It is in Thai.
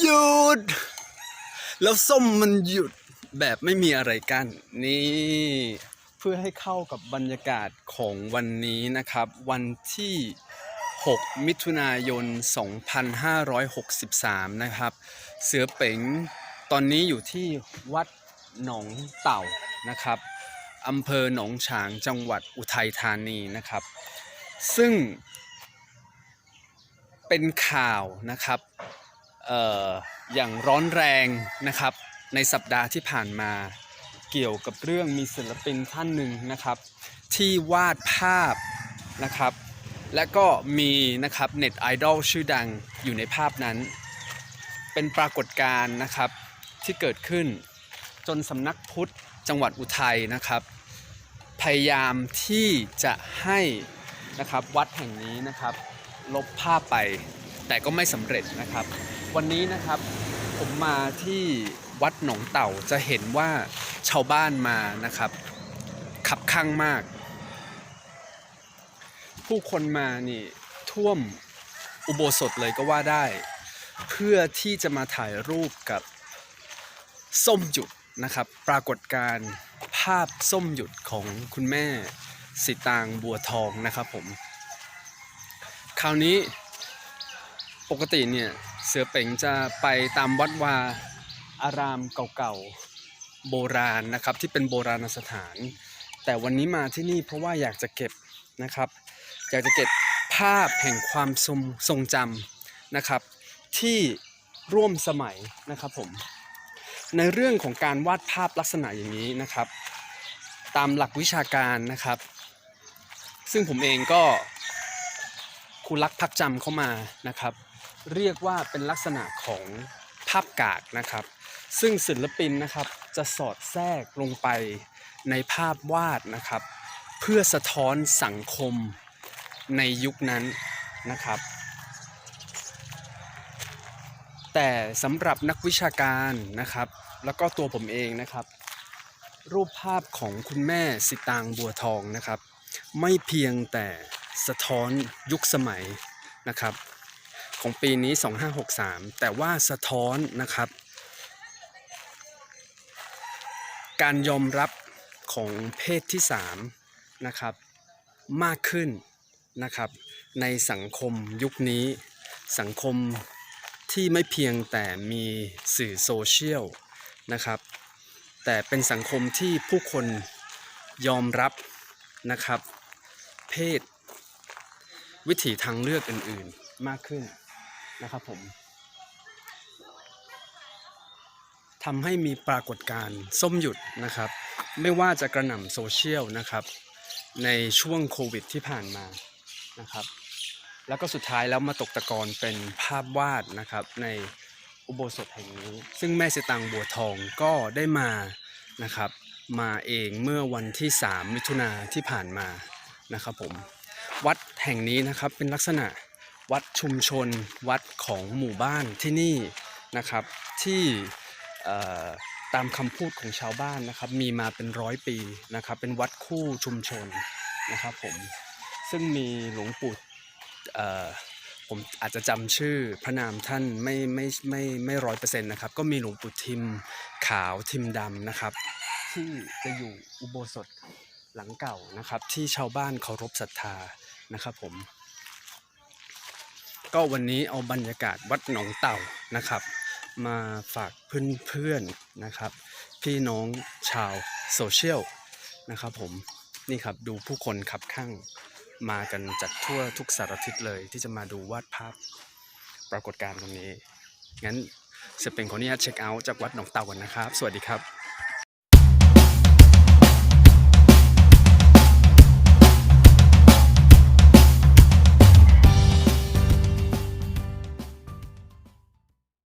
หยุด แล้วส้มมันหยุดแบบไม่มีอะไรกัน้นนี่ เพื่อให้เข้ากับบรรยากาศของวันนี้นะครับ วันที่ 6 มิถุนายน 2563 นะครับ เสือเป๋งตอนนี้อยู่ที่วัดหนองเต่านะครับอำเภอหนองฉางจังหวัดอุทัยธานีนะครับ ซึ่งเป็นข่าวนะครับ อย่างร้อนแรงนะครับ ในสัปดาห์ที่ผ่านมาเกี่ยวกับเรื่องมีศิลปินท่านหนึ่งนะครับ ที่วาดภาพนะครับ และก็มีนะครับเน็ตไอดอลชื่อดังอยู่ในภาพนั้น เป็นปรากฏการณ์นะครับที่เกิดขึ้นจนสำนักพุทธจังหวัดอุทัยนะครับ พยายามที่จะให้นะครับวัดแห่งนี้นะครับ ลบภาพไป แต่ก็ไม่สำเร็จนะครับ วันนี้นะครับผมมาที่วัดหนองเต่าจะเห็นว่าชาวบ้านมานะครับขับข้างมาก ผู้คนมานี่ท่วมอุโบสถเลยก็ว่าได้ เพื่อที่จะมาถ่ายรูปกับส้มหยุดนะครับ ปรากฏการภาพส้มหยุดของคุณแม่สิตางบัวทองนะครับผม คราวนี้ ปกติเนี่ยเสือเป่งจะไปตามวัดวาอารามเก่าๆโบราณนะครับที่เป็นโบราณสถาน แต่วันนี้มาที่นี่เพราะว่าอยากจะเก็บนะครับ อยากจะเก็บภาพแห่งความทรงทรงจำนะครับ ที่ร่วมสมัยนะครับผมในเรื่องของการวาดภาพลักษณะอย่างนี้นะครับ ตามหลักวิชาการนะครับ ซึ่งผมเองก็ ครูรักพักจำเข้ามานะครับ เรียกว่าเป็นลักษณะของภาพกากนะครับ ซึ่งศิลปินนะครับจะสอดแทรกลงไปในภาพวาดนะครับ เพื่อสะท้อนสังคมในยุคนั้นนะครับ แต่สำหรับนักวิชาการนะครับ แล้วก็ตัวผมเองนะครับ รูปภาพของคุณแม่สิตางบัวทองนะครับ ไม่เพียงแต่ สะท้อนยุคสมัยนะครับ ของปีนี้ 2563 แต่ว่าสะท้อนนะครับ การยอมรับของเพศที่ 3 นะครับ มากขึ้นนะครับ ในสังคมยุคนี้ สังคมที่ไม่เพียงแต่มีสื่อโซเชียลนะครับ แต่เป็นสังคมที่ผู้คนยอมรับนะครับ เพศ วิถีทางเลือกอื่นๆมากขึ้นนะครับผมทำให้มีปรากฏการณ์ส้มหยุดนะครับ ไม่ว่าจะกระหน่ำโซเชียลนะครับ ในช่วงโควิดที่ผ่านมานะครับ แล้วก็สุดท้ายแล้วมาตกตะกอนเป็นภาพวาดนะครับในอุโบสถแห่งนี้ ซึ่งแม่สิตังบัวทองก็ได้มานะครับ มาเองเมื่อวันที่ 3 มิถุนาที่ผ่านมานะครับผม วัดแห่งนี้นะครับเป็นลักษณะวัดชุมชนวัดของหมู่บ้านที่นี่นะครับที่ตามคำพูดของชาวบ้านนะครับมีมาเป็นร้อยปีนะครับเป็นวัดคู่ชุมชนนะครับผมซึ่งมีหลวงปู่ผมอาจจะจำชื่อพระนามท่านไม่ไม่ไม่ไม่ร้อยเปอร์เซ็นต์นะครับก็มีหลวงปู่ทิมขาวทิมดำนะครับที่จะอยู่อุโบสถหลังเก่านะครับที่ชาวบ้านเคารพศรัทธา นะครับผม ก็วันนี้เอาบรรยากาศวัดหนองเต่านะครับ มาฝากเพื่อนๆนะครับ พี่น้องชาวโซเชียลนะครับผมนี่ครับดูผู้คนขับข้างมากันจากทั่วทุกสารทิศเลย ที่จะมาดูวาดภาพปรากฏการณ์ตรงนี้ งั้นจะเป็นขออนุญาตเช็คเอาท์จากวัดหนองเต่ากันนะครับ สวัสดีครับ